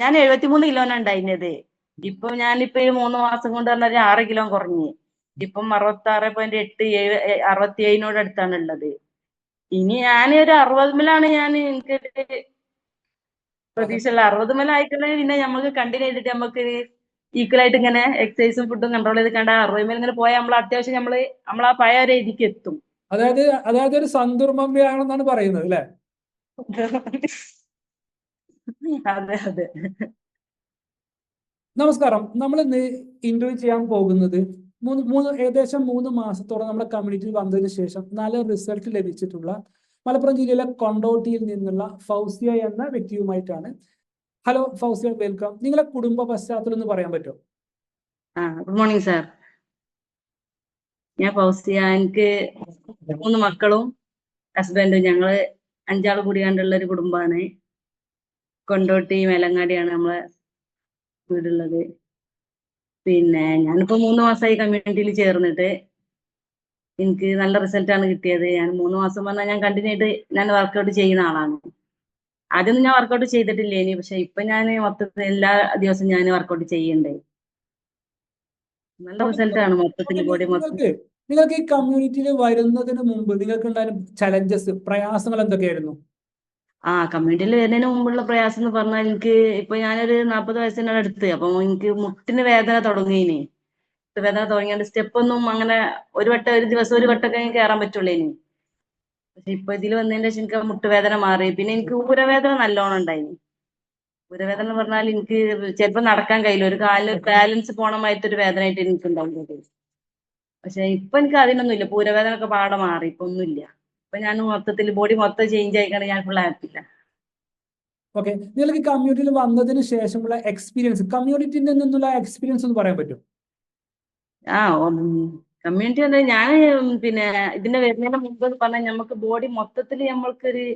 ഞാൻ എഴുപത്തിമൂന്ന് കിലോനാ ഉണ്ടായിരുന്നത്. ഇപ്പൊ ഞാനിപ്പോ ഈ മൂന്ന് മാസം കൊണ്ട് പറഞ്ഞാൽ ആറ് കിലോ കുറഞ്ഞു. ഇപ്പം അറുപത്തി ആറ് പോയിന്റ് എട്ട് ഏഴ് അറുപത്തി ഏഴിനോട് അടുത്താണ് ഉള്ളത്. ഇനി ഞാൻ ഒരു അറുപതുമലാണ് ഞാൻ എനിക്ക് പ്രതീക്ഷ ഉള്ള അറുപതുമലായിട്ടുണ്ടെങ്കിൽ പിന്നെ നമുക്ക് കണ്ടിന്യൂ ചെയ്തിട്ട് നമുക്ക് ഈക്വൽ ആയിട്ട് ഇങ്ങനെ എക്സസൈസും ഫുഡും കൺട്രോൾ ചെയ്ത് കണ്ട അറുപതുമേൽ ഇങ്ങനെ പോയാൽ നമ്മൾ അത്യാവശ്യം നമ്മൾ നമ്മൾ ആ പഴയ രീതിക്ക് എത്തും. അതായത് അതായത് ഒരു സന്തുർമ്മയാണെന്നാണ് പറയുന്നത് അല്ലെ? അതെ അതെ. നമസ്കാരം. നമ്മൾ ഇന്ന് ഇന്റർവ്യൂ ചെയ്യാൻ പോകുന്നത് മൂന്ന് മൂന്ന് ഏകദേശം മൂന്ന് മാസത്തോളം നമ്മുടെ കമ്മ്യൂണിറ്റിയിൽ വന്നതിന് ശേഷം നല്ല റിസൾട്ട് ലഭിച്ചിട്ടുള്ള മലപ്പുറം ജില്ലയിലെ കൊണ്ടോട്ടിയിൽ നിന്നുള്ള ഫൗസിയ എന്ന വ്യക്തിയുമായിട്ടാണ്. ഹലോ ഫൗസിയ വെൽക്കം നിങ്ങളെ കുടുംബ പശ്ചാത്തലം എന്ന് പറയാൻ പറ്റുമോ? ഗുഡ് മോർണിംഗ് സാർ ഞാൻ ഫൗസിയ. എനിക്ക് മൂന്ന് മക്കളും ഹസ്ബൻഡും ഞങ്ങൾ അഞ്ചാൾ കൂടി കണ്ടുള്ള ഒരു കുടുംബമാണ് കൊണ്ടോട്ടി മേലങ്ങാടിയാണ് നമ്മളെ വീടുള്ളത്. പിന്നെ ഞാനിപ്പോ മൂന്ന് മാസമായി കമ്മ്യൂണിറ്റിയിൽ ചേർന്നിട്ട്. എനിക്ക് നല്ല റിസൾട്ട് ആണ് കിട്ടിയത്. ഞാൻ മൂന്ന് മാസം പറഞ്ഞാൽ ഞാൻ കണ്ടിന്യൂ ആയിട്ട് ഞാൻ വർക്കൗട്ട് ചെയ്യുന്ന ആളാണ്. ആദ്യമൊന്നും ഞാൻ വർക്കൗട്ട് ചെയ്തിട്ടില്ല ഇനി. പക്ഷെ ഇപ്പൊ ഞാൻ മൊത്തത്തിൽ എല്ലാ ദിവസവും ഞാൻ വർക്കൗട്ട് ചെയ്യണ്ടേ. നല്ല റിസൾട്ട് ആണ് മൊത്തത്തിൽ ബോഡി മൊത്തം. നിങ്ങൾക്ക് ഈ കമ്മ്യൂണിറ്റിയിൽ വരുന്നതിന് മുമ്പ് നിങ്ങൾക്ക് ഉണ്ടായിരുന്ന ചലഞ്ചസ് പ്രയാസങ്ങൾ എന്തൊക്കെയായിരുന്നു? ആ കമ്മ്യൂണിറ്റിയിൽ വരുന്നതിന് മുമ്പുള്ള പ്രയാസം എന്ന് പറഞ്ഞാൽ എനിക്ക് ഇപ്പൊ ഞാനൊരു നാൽപ്പത് വയസ്സിനാണ് അടുത്ത് അപ്പൊ എനിക്ക് മുട്ടിന് വേദന തുടങ്ങിയിനി വേദന തുടങ്ങിയാണ്ട്. സ്റ്റെപ്പ് ഒന്നും അങ്ങനെ ഒരു വട്ടം ഒരു ദിവസം ഒരു വട്ടമൊക്കെ ഞാൻ കയറാൻ പറ്റുള്ളൂ ഇനി പക്ഷെ ഇപ്പൊ ഇതിൽ വന്നതിന്റെ ശേഷം എനിക്ക് മുട്ടുവേദന മാറി. പിന്നെ എനിക്ക് ഊരവേദന നല്ലോണം ഉണ്ടായിനി. ഊരവേദന എന്ന് പറഞ്ഞാൽ എനിക്ക് ചിലപ്പോ നടക്കാൻ കഴിയില്ല. ഒരു കാലിൽ ബാലൻസ് പോണമായിട്ട് ഒരു വേദന ആയിട്ട് എനിക്ക് ഉണ്ടാവുന്നത് പക്ഷെ ഇപ്പൊ എനിക്ക് അതിനൊന്നും ഇല്ല പൂരവേദന ഒക്കെ പാടെ മാറി. ഇപ്പൊ ഒന്നുമില്ല. ഇപ്പൊ ഞാൻ മൊത്തത്തിൽ ബോഡി മൊത്തം ചേഞ്ച് ആയിക്കാണ് ഞാൻ ഫുൾ ഹാപ്പില്ല ഓക്കെ നിങ്ങൾക്ക് കമ്മ്യൂണിറ്റിയിൽ വന്നതിന് ശേഷമുള്ള എക്സ്പീരിയൻസ് കമ്മ്യൂണിറ്റിയിൽ നിന്നുള്ള എക്സ്പീരിയൻസ് ഒന്ന് പറയാൻ പറ്റും ആ കമ്മ്യൂണിറ്റി എന്താ ഞാൻ പിന്നെ ഇതിന്റെ വരുന്നതിന് മുമ്പ് പറഞ്ഞാൽ നമുക്ക് ബോഡി മൊത്തത്തിൽ നമ്മൾക്കൊരു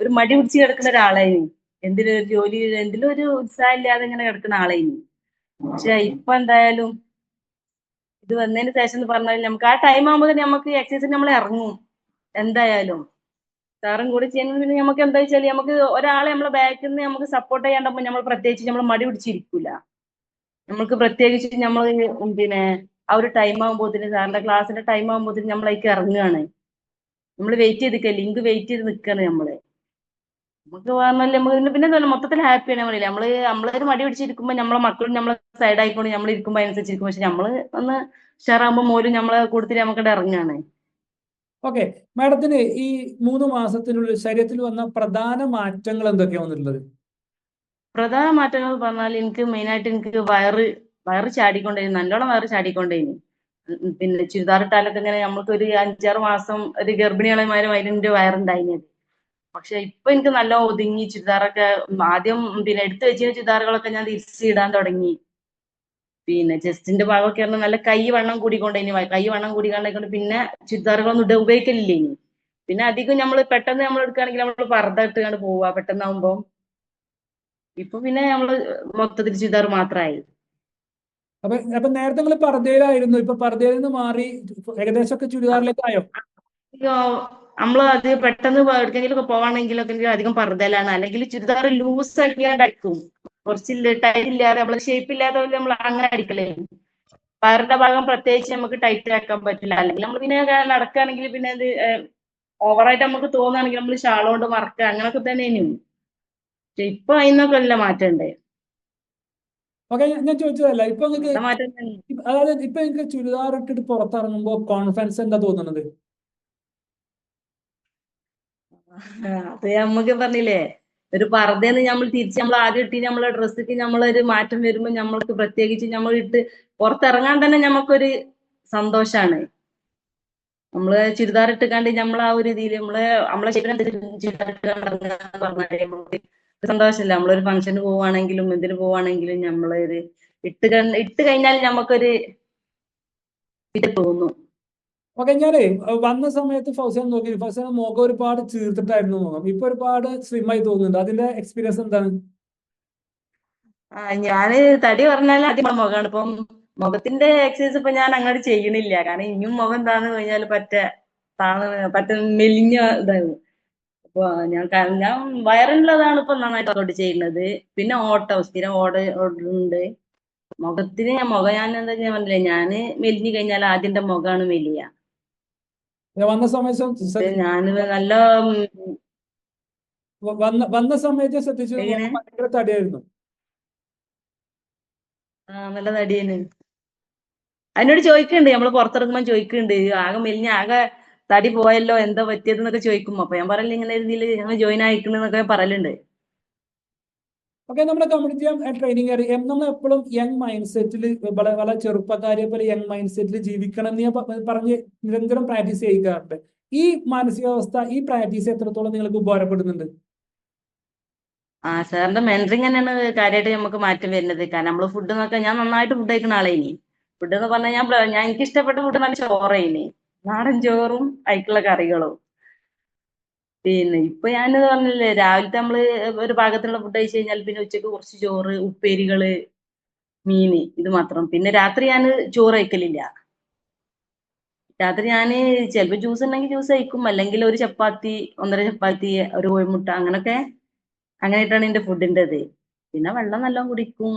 ഒരു മടി പിടിച്ച് കിടക്കുന്ന ഒരാളായിരുന്നു എന്തിനും ഒരു ജോലി എന്തിലും ഒരു ഉത്സാഹം ഇല്ലാതെ ഇങ്ങനെ കിടക്കുന്ന ആളായിരുന്നു പക്ഷെ ഇപ്പൊ എന്തായാലും ഇത് വന്നതിന് ശേഷം എന്ന് പറഞ്ഞാൽ നമുക്ക് ആ ടൈം ആകുമ്പോൾ നമുക്ക് എക്സസൈസ് നമ്മൾ ഇറങ്ങും. എന്തായാലും. സാറും കൂടി ചെയ്യുന്നത് പിന്നെ നമുക്ക് എന്താ വെച്ചാൽ നമുക്ക് ഒരാളെ നമ്മളെ ബാക്കിൽ നിന്ന് നമുക്ക് സപ്പോർട്ട് ചെയ്യാണ്ടപ്പോ നമ്മൾ പ്രത്യേകിച്ച് നമ്മൾ മടി പിടിച്ചിരിക്കൂല. നമ്മൾക്ക് പ്രത്യേകിച്ച് നമ്മൾ പിന്നെ ആ ഒരു ടൈം ആകുമ്പോഴത്തേന് സാറിന്റെ ക്ലാസ്സിന്റെ ടൈം ആകുമ്പോഴത്തേന് നമ്മൾ അതിലേക്ക് ഇറങ്ങുകയാണ് നമ്മൾ വെയിറ്റ് ചെയ്ത് ലിങ്ക് വെയിറ്റ് ചെയ്ത് നിൽക്കുകയാണ് നമ്മൾ. നമുക്ക് പറഞ്ഞാൽ നമ്മൾ പിന്നെ എന്താ മൊത്തത്തിൽ ഹാപ്പിയാണ് നമ്മളില്ല നമ്മൾ നമ്മളൊരു മടി പിടിച്ചിരിക്കുമ്പോൾ നമ്മളെ മക്കളും നമ്മളെ സൈഡ് ആയിക്കൊണ്ട് നമ്മൾ ഇരിക്കുമ്പോ അതിനനുസരിച്ചിരിക്കും പക്ഷെ നമ്മൾ ഒന്ന് ഉഷാറാകുമ്പോ മോലും നമ്മളെ കൂടുതൽ നമുക്കിടെ ഇറങ്ങുകയാണ് ഓക്കെ. മാഡത്തിന് ഈ മൂന്ന് മാസത്തിനുള്ളിൽ ശരീരത്തിൽ വന്ന പ്രധാന മാറ്റങ്ങൾ എന്തൊക്കെയാണ് വന്നിട്ടുള്ളത്? പ്രധാന മാറ്റങ്ങൾ പറഞ്ഞാൽ എനിക്ക് മെയിനായിട്ട് എനിക്ക് വയറ് വയറ് ചാടിക്കൊണ്ടേ നല്ലോണം വയറ് ചാടിക്കൊണ്ടേനി. ഉം പിന്നെ ചുരിദാർ ഇട്ടാലൊക്കെ ഇങ്ങനെ നമ്മൾക്ക് ഒരു അഞ്ചാറ് മാസം ഒരു ഗർഭിണികളെമാരും അതിന്റെ വയറുണ്ടായിരുന്നത് പക്ഷെ ഇപ്പൊ എനിക്ക് നല്ല ഒതുങ്ങി ചുരിദാറൊക്കെ ആദ്യം പിന്നെ എടുത്തു വെച്ചിരുന്ന ചുരിദാറുകളൊക്കെ ഞാൻ തിരിച്ചിടാൻ തുടങ്ങി. പിന്നെ ചെസ്റ്റിന്റെ ഭാഗമൊക്കെ പറഞ്ഞാൽ നല്ല കൈ വണ്ണം കൂടിക്കൊണ്ട് ഇനി കൈ വണ്ണം കൂടിക്കൊണ്ടേക്കൊണ്ട് പിന്നെ ചുരിദാറുകളൊന്നും ഇട ഉപയോഗിക്കലില്ല ഇനി. പിന്നെ അധികം നമ്മൾ പെട്ടെന്ന് നമ്മൾ എടുക്കുകയാണെങ്കിൽ നമ്മൾ പർദ്ദ ഇട്ടുകൊണ്ട് പോവുക പെട്ടെന്നാവുമ്പോ. ഇപ്പൊ പിന്നെ നമ്മൾ മൊത്തത്തിൽ ചുരിദാർ മാത്രമായി അപ്പൊ അപ്പൊ നേരത്തെ നിങ്ങൾ പർദ്ദയിലായിരുന്നു ഇപ്പൊ പർദ്ദയിൽ നിന്ന് മാറി ഏകദേശം ഒക്കെ ചുരിദാറിലേക്കായോ നമ്മൾ അത് പെട്ടെന്ന് എവിടേക്കെങ്കിലും പോവാണെങ്കിലൊക്കെ അധികം പർദ്ദയിലാണ്. അല്ലെങ്കിൽ ചുരിദാർ ലൂസ് ആക്കിയാണ്ട് അടിക്കും. കുറച്ച് ടൈറ്റ് ഇല്ലാതെ നമ്മൾ ഷേപ്പ് ഇല്ലാതെ നമ്മൾ അങ്ങനെ അടിക്കലേ. പയറിന്റെ ഭാഗം പ്രത്യേകിച്ച് നമുക്ക് ടൈറ്റ് ആക്കാൻ പറ്റില്ല. അല്ലെങ്കിൽ നമ്മൾ പിന്നെ നടക്കുകയാണെങ്കിൽ പിന്നെ അത് ഓവറായിട്ട് നമുക്ക് തോന്നുകയാണെങ്കിൽ നമ്മൾ ഷാൾ കൊണ്ട് മറക്കുക അങ്ങനൊക്കെ തന്നെയാണ്. പക്ഷെ ഇപ്പൊ അതിനൊക്കെ അല്ല മാറ്റം ഉണ്ട് ഓക്കെ ഞാൻ ചോദിച്ചതല്ല ഇപ്പൊ നിങ്ങൾക്ക് അതായത് ഇപ്പൊ എനിക്ക് ചുരിദാർ ഇട്ടിട്ട് പുറത്തിറങ്ങുമ്പോ കോൺഫിഡൻസ് എന്താ തോന്നുന്നത്? അത് നമുക്ക് പറഞ്ഞില്ലേ ഒരു പർദ്ദന്ന് നമ്മൾ തിരിച്ച് നമ്മൾ ആദ്യം ഇട്ടി നമ്മളെ ഡ്രസ്സിക്ക് നമ്മളൊരു മാറ്റം വരുമ്പോൾ നമ്മൾക്ക് പ്രത്യേകിച്ച് നമ്മൾ ഇട്ട് പുറത്തിറങ്ങാൻ തന്നെ നമുക്കൊരു സന്തോഷാണ്. നമ്മൾ ചുരിദാർ ഇട്ടുകാണ്ട് നമ്മൾ ആ ഒരു രീതിയിൽ നമ്മൾ നമ്മളെ സന്തോഷമില്ല. നമ്മളൊരു ഫംഗ്ഷന് പോവാണെങ്കിലും എന്തിന് പോവാണെങ്കിലും നമ്മളൊരു ഇട്ട് ഇട്ട് കഴിഞ്ഞാൽ നമുക്കൊരു ഇത് തോന്നും. ഓക്കെ ഞാനേ വന്ന സമയത്ത് ഫൗസിയാൻ നോക്കി. ഫൗസിയാൻ മുഖം ഒരുപാട് ചീർത്തിട്ടായിരുന്നു മുഖം. ഇപ്പൊ ഒരുപാട് സ്ലിം ആയി തോന്നുന്നുണ്ട്. അതിന്റെ എക്സ്പീരിയൻസ് എന്താണ്? ഞാൻ തടി പറഞ്ഞാൽ ആദ്യം മുഖമാണ് ഇപ്പം മുഖത്തിന്റെ എക്സസൈസ് ഇപ്പൊ ഞാൻ അങ്ങോട്ട് ചെയ്യണില്ല കാരണം ഇനിയും മുഖം താന്ന് കഴിഞ്ഞാൽ പറ്റ താന്ന് പറ്റ മെലിഞ്ഞ ഇതായിരുന്നു അപ്പൊ ഞാൻ ഞാൻ വയറിനുള്ളതാണ് ഇപ്പൊ നന്നായിട്ട് വർക്കൗട്ട് ചെയ്യുന്നത്. പിന്നെ ഓട്ടം സ്ഥിരം ഓട ഓടുന്നുണ്ട് മുഖത്തിന് ഞാൻ മുഖം ഞാൻ എന്താ ഞാൻ പറഞ്ഞില്ലേ ഞാൻ മെലിഞ്ഞു കഴിഞ്ഞാൽ ആദ്യം മുഖമാണ് മെലിയ. വന്ന സമയത്ത് നല്ല വന്ന വന്ന സമയത്ത് ശ്രദ്ധിച്ചു. ഭയങ്കര തടിയായിരുന്നു. നല്ല തടിയാണ്. അതിനോട് ചോദിക്കുന്നുണ്ട് നമ്മൾ പുറത്തിറങ്ങുമ്പോൾ ചോദിക്കുന്നുണ്ട് ആകെ മെലിഞ്ഞ ആകെ തടി പോയല്ലോ എന്താ പറ്റിയത് എന്നൊക്കെ ചോദിക്കും അപ്പൊ ഞാൻ പറയല ഇങ്ങനെ ഇതിൽ ഞങ്ങൾ ജോയിൻ ആയിക്കണെന്നൊക്കെ പറയലുണ്ട്. ഓക്കെ നമ്മുടെ കമ്മ്യൂണിറ്റി ട്രെയിനിങ് അറിയാം നമ്മൾ എപ്പോഴും യങ് മൈൻഡ് സെറ്റിൽ വളരെ വളരെ ചെറുപ്പക്കാരെ പോലെ യങ് മൈൻഡ് സെറ്റിൽ ജീവിക്കണം എന്ന് ഞാൻ പറഞ്ഞ് നിരന്തരം പ്രാക്ടീസ് ചെയ്യിക്കാറുണ്ട്. ഈ മാനസികാവസ്ഥ ഈ പ്രാക്ടീസ് എത്രത്തോളം നിങ്ങൾക്ക് ഉപകാരപ്പെടുന്നുണ്ട്? ആ സാറിന്റെ മെന്ററിങ് തന്നെയാണ് കാര്യമായിട്ട് നമുക്ക് മാറ്റം വരുന്നത്. കാരണം നമ്മൾ ഫുഡ് എന്നൊക്കെ ഞാൻ നന്നായിട്ട് ഫുഡ് കഴിക്കുന്ന ആളേനി. ഫുഡ് എന്ന് പറഞ്ഞാൽ ഞാൻ ഞാൻ എനിക്ക് ഇഷ്ടപ്പെട്ട ഫുഡ് നല്ല ചോറേനി. നാടൻ ചോറും അതിക്കുള്ള കറികളും. പിന്നെ ഇപ്പൊ ഞാനെന്ന് പറഞ്ഞില്ലേ രാവിലത്തെ നമ്മൾ ഒരു പാകത്തിനുള്ള ഫുഡ് കഴിച്ചു കഴിഞ്ഞാൽ പിന്നെ ഉച്ചയ്ക്ക് കുറച്ച് ചോറ് ഉപ്പേരികൾ മീന് ഇത് മാത്രം. പിന്നെ രാത്രി ഞാൻ ചോറ് കഴിക്കലില്ല. രാത്രി ഞാൻ ചിലപ്പോൾ ജ്യൂസ് ഉണ്ടെങ്കിൽ ജ്യൂസ് കഴിക്കും. അല്ലെങ്കിൽ ഒരു ചപ്പാത്തി ഒന്നര ചപ്പാത്തി ഒരു കോഴിമുട്ട അങ്ങനൊക്കെ അങ്ങനെയായിട്ടാണ് എന്റെ ഫുഡിന്റെത് പിന്നെ വെള്ളം നല്ലോണം കുടിക്കും.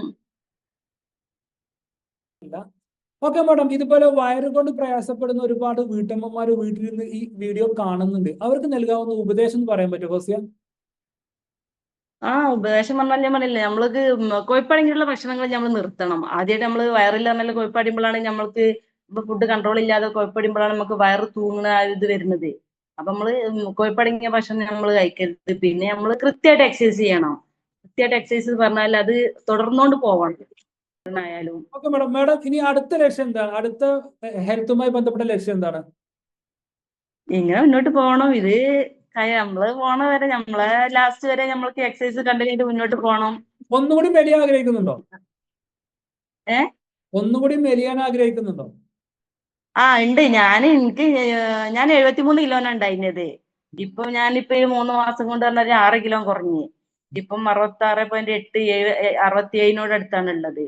Okay madam. ഇതുപോലെ വയറ് കൊണ്ട് പ്രയാസപ്പെടുന്ന ഒരുപാട് വീട്ടമ്മമാർ വീട്ടിൽ നിന്ന് ഈ വീഡിയോ കാണുന്നുണ്ട്. അവർക്ക് നൽകാവുന്ന ഉപദേശം എന്ന് പറയാൻ പറ്റുമോ ഹോസിയ? ആ ഉപദേശം പറഞ്ഞാൽ ഞാൻ പറഞ്ഞില്ലേ നമ്മൾക്ക് കോഴിപ്പടങ്ങിയുള്ള ഭക്ഷണങ്ങൾ നമ്മൾ നിർത്തണം. ആദ്യമായിട്ട് നമ്മൾ വയറിൽ പറഞ്ഞാൽ കോഴിപ്പടിയുമ്പോഴാണ് നമ്മൾക്ക് ഇപ്പൊ ഫുഡ് കൺട്രോൾ ഇല്ലാതെ കോഴിപ്പടിയുമ്പോഴാണ് നമുക്ക് വയറ് തൂങ്ങുന്ന ഇത് വരുന്നത്. അപ്പൊ നമ്മൾ കോഴിപ്പടങ്ങിയ ഭക്ഷണം നമ്മൾ കഴിക്കരുത്. പിന്നെ നമ്മൾ കൃത്യമായിട്ട് എക്സസൈസ് ചെയ്യണം. കൃത്യമായിട്ട് എക്സസൈസ് പറഞ്ഞാൽ അത് തുടർന്നുകൊണ്ട് പോവണം. ആയാലും. Okay madam. മാഡം ഇനി അടുത്ത ലക്ഷ്യം എന്താണ്? അടുത്ത ഹെൽത്തുമായി ബന്ധപ്പെട്ട ലക്ഷ്യം എന്താണ്? ഇങ്ങനെ മുന്നോട്ട് പോകണം. ഇത് നമ്മൾ പോണ വരെ നമ്മളെ ലാസ്റ്റ് വരെ നമ്മൾക്ക് എക്സസൈസ് കണ്ടിന്യൂ ചെയ്ത് മുന്നോട്ട് പോകണം. ഒന്നുകൂടി മെലിയാൻ ആഗ്രഹിക്കുന്നുണ്ടോ? ഏ? ഒന്നുകൂടി മെലിയാൻ ആഗ്രഹിക്കുന്നുണ്ടോ? ആ ഉണ്ട്. ഞാൻ എനിക്ക് ഞാൻ എഴുപത്തിമൂന്ന് കിലോനാണ് ഉണ്ടായിരുന്നത്. ഇപ്പൊ ഞാനിപ്പോ ഈ മൂന്ന് മാസം കൊണ്ട് പറഞ്ഞാൽ ആറ് കിലോ കുറഞ്ഞു. ഇപ്പം അറുപത്തി ആറ് പോയിന്റ് എട്ട് ഏഴ് അറുപത്തി ഏഴിനോട് അടുത്താണ് ഉള്ളത്.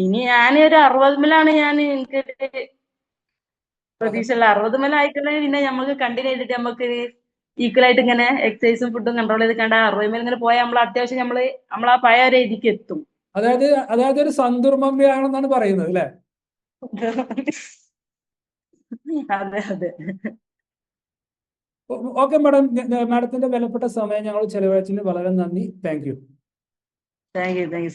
ഇനി ഞാൻ ഒരു അറുപതുമലാണ് ഞാൻ എനിക്ക് പ്രതീക്ഷ ഉള്ള അറുപതുമലായിട്ടുണ്ടെങ്കിൽ പിന്നെ നമുക്ക് കണ്ടിന്യൂ ചെയ്തിട്ട് നമുക്ക് ഈക്വൽ ആയിട്ട് ഇങ്ങനെ എക്സസൈസും ഫുഡും കൺട്രോൾ ചെയ്ത് കണ്ട അറുപതുമേൽ ഇങ്ങനെ പോയാൽ നമ്മൾ അത്യാവശ്യം നമ്മൾ നമ്മൾ ആ പഴയ ഒരു രീതിക്ക് എത്തും. അതായത് അതായത് ഒരു സന്തുർമ്മയാണെന്നാണ് പറയുന്നത് അല്ലെ? അതെ അതെ. Okay madam. മാഡത്തിന്റെ വിലപ്പെട്ട സമയം ഞങ്ങൾ ചെലവഴിച്ചതിന് വളരെ നന്ദി. Thank you. Thank you thank you.